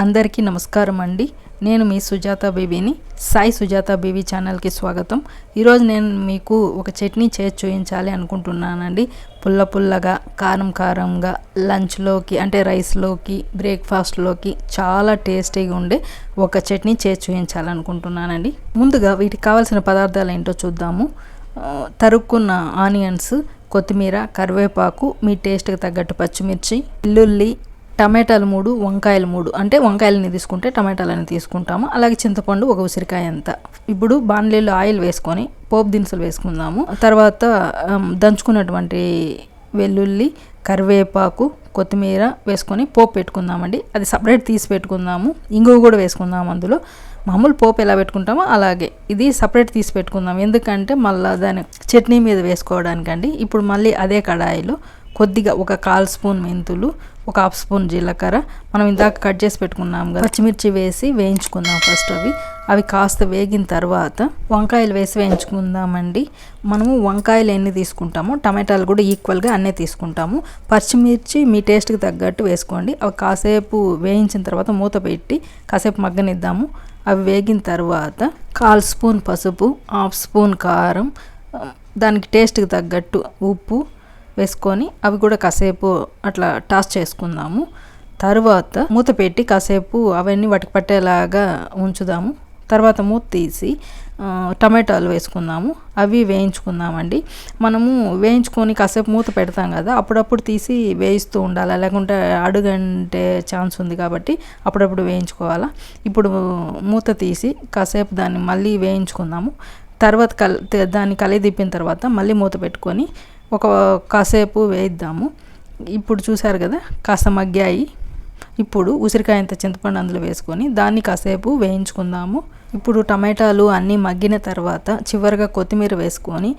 అందరికీ నమస్కారం అండి. నేను మీ సుజాత బేబీని. సాయి సుజాత బేబీ ఛానల్కి స్వాగతం. ఈరోజు నేను మీకు ఒక చట్నీ చేసి చూపించాలి అనుకుంటున్నానండి. పుల్ల పుల్లగా కారం కారంగా లంచ్లోకి అంటే రైస్లోకి బ్రేక్ఫాస్ట్లోకి చాలా టేస్టీగా ఉండే ఒక చట్నీ చేసి చూపించాలనుకుంటున్నానండి ముందుగా వీటికి కావాల్సిన పదార్థాలు ఏంటో చూద్దాము. తరుక్కున్న ఆనియన్స్ కొత్తిమీర కరివేపాకు మీ టేస్ట్కి తగ్గట్టు పచ్చిమిర్చి వెల్లుల్లి టమాటాలు మూడు వంకాయలు మూడు. అంటే వంకాయలని తీసుకుంటే టమాటాలని తీసుకుంటాము. అలాగే చింతపండు ఒక ఉసిరికాయ అంత. ఇప్పుడు బాణలీలో ఆయిల్ వేసుకొని పోపు దినుసులు వేసుకుందాము. తర్వాత దంచుకున్నటువంటి వెల్లుల్లి కరివేపాకు కొత్తిమీర వేసుకొని పోపు పెట్టుకుందామండి. అది సపరేట్ తీసి పెట్టుకుందాము. ఇంగువ కూడా వేసుకుందాం అందులో. మామూలు పోపు ఎలా పెట్టుకుంటామో అలాగే. ఇది సపరేట్ తీసి పెట్టుకుందాం ఎందుకంటే మళ్ళీ దాని చట్నీ మీద వేసుకోవడానికండి. ఇప్పుడు మళ్ళీ అదే కడాయిలో కొద్దిగా ఒక కాల్ స్పూన్ మెంతులు ఒక హాఫ్ స్పూన్ జీలకర్ర. మనం ఇందాక కట్ చేసి పెట్టుకున్నాం కదా. పచ్చిమిర్చి వేసి వేయించుకుందాం ఫస్ట్ అవి. అవి కాస్త వేగిన తర్వాత వంకాయలు వేసి వేయించుకుందామండి. మనము వంకాయలు ఎన్ని తీసుకుంటామో టమాటాలు కూడా ఈక్వల్గా అన్నీ తీసుకుంటాము. పచ్చిమిర్చి మీ టేస్ట్కి తగ్గట్టు వేసుకోండి. అవి కాసేపు వేయించిన తర్వాత మూత పెట్టి కాసేపు మగ్గనిద్దాము. అవి వేగిన తర్వాత కాల్ స్పూన్ పసుపు హాఫ్ స్పూన్ కారం దానికి టేస్ట్కి తగ్గట్టు ఉప్పు వేసుకొని అవి కూడా కాసేపు అట్లా టాస్ చేసుకుందాము. తర్వాత మూత పెట్టి కాసేపు అవన్నీ వాటికి పట్టేలాగా ఉంచుదాము. తర్వాత మూత తీసి టమాటాలు వేసుకుందాము. అవి వేయించుకుందామండి. మనము వేయించుకొని కాసేపు మూత పెడతాం కదా అప్పుడప్పుడు తీసి వేయిస్తూ ఉండాలి? లేకుంటే అడుగంటే ఛాన్స్ ఉంది కాబట్టి అప్పుడప్పుడు వేయించుకోవాలా? ఇప్పుడు మూత తీసి కాసేపు దాన్ని మళ్ళీ వేయించుకుందాము. తర్వాత కల్ దాన్ని కలిగి తిప్పిన తర్వాత మళ్ళీ మూత పెట్టుకొని ఒక కాసేపు వేయిద్దాము. ఇప్పుడు చూసారు కదా కాస్త మగ్గాయి. ఇప్పుడు ఉసిరికాయంత చింతపండు అందులో వేసుకొని దాన్ని కాసేపు వేయించుకుందాము. ఇప్పుడు టమాటాలు అన్నీ మగ్గిన తర్వాత చివరిగా కొత్తిమీర వేసుకొని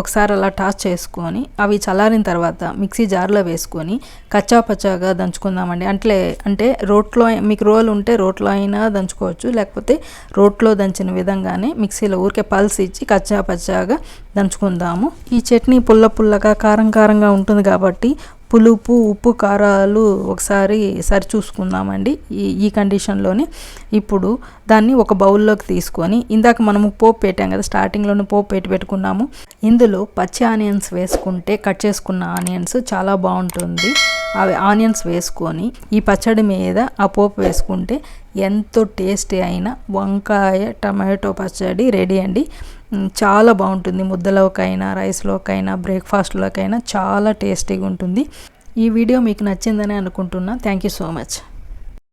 ఒకసారి అలా టాస్ చేసుకొని అవి చల్లారిన తర్వాత మిక్సీ జార్లో వేసుకొని కచ్చా పచ్చాగా దంచుకుందామండి. అంటే అంటే రోట్లో మీకు రోల్ ఉంటే రోట్లో అయినా దంచుకోవచ్చు. లేకపోతే రోట్లో దంచిన విధంగానే మిక్సీలో ఊరికే పల్స్ ఇచ్చి కచ్చా పచ్చాగా దంచుకుందాము. ఈ చట్నీ పుల్ల పుల్లగా కారం కారంగా ఉంటుంది కాబట్టి పులుపు ఉప్పు కారాలు ఒకసారి సరి చూసుకుందామండి ఈ ఈ కండిషన్లోనే. ఇప్పుడు దాన్ని ఒక బౌల్లోకి తీసుకొని ఇందాక మనము పోపు పెట్టాం కదా స్టార్టింగ్లోనే పోపు పెట్టి పెట్టుకున్నాము. ఇందులో పచ్చి ఆనియన్స్ వేసుకుంటే కట్ చేసుకున్న ఆనియన్స్ చాలా బాగుంటుంది. అవి ఆనియన్స్ వేసుకొని ఈ పచ్చడి మీద ఆ పోపు వేసుకుంటే ఎంతో టేస్టీ అయిన వంకాయ టమాటో పచ్చడి రెడీ అండి. చాలా బాగుంటుంది. ముద్దలోకైనా రైస్లోకైనా బ్రేక్ఫాస్ట్లోకైనా చాలా టేస్టీగా ఉంటుంది. ఈ వీడియో మీకు నచ్చిందని అనుకుంటున్నా. Thank you so much.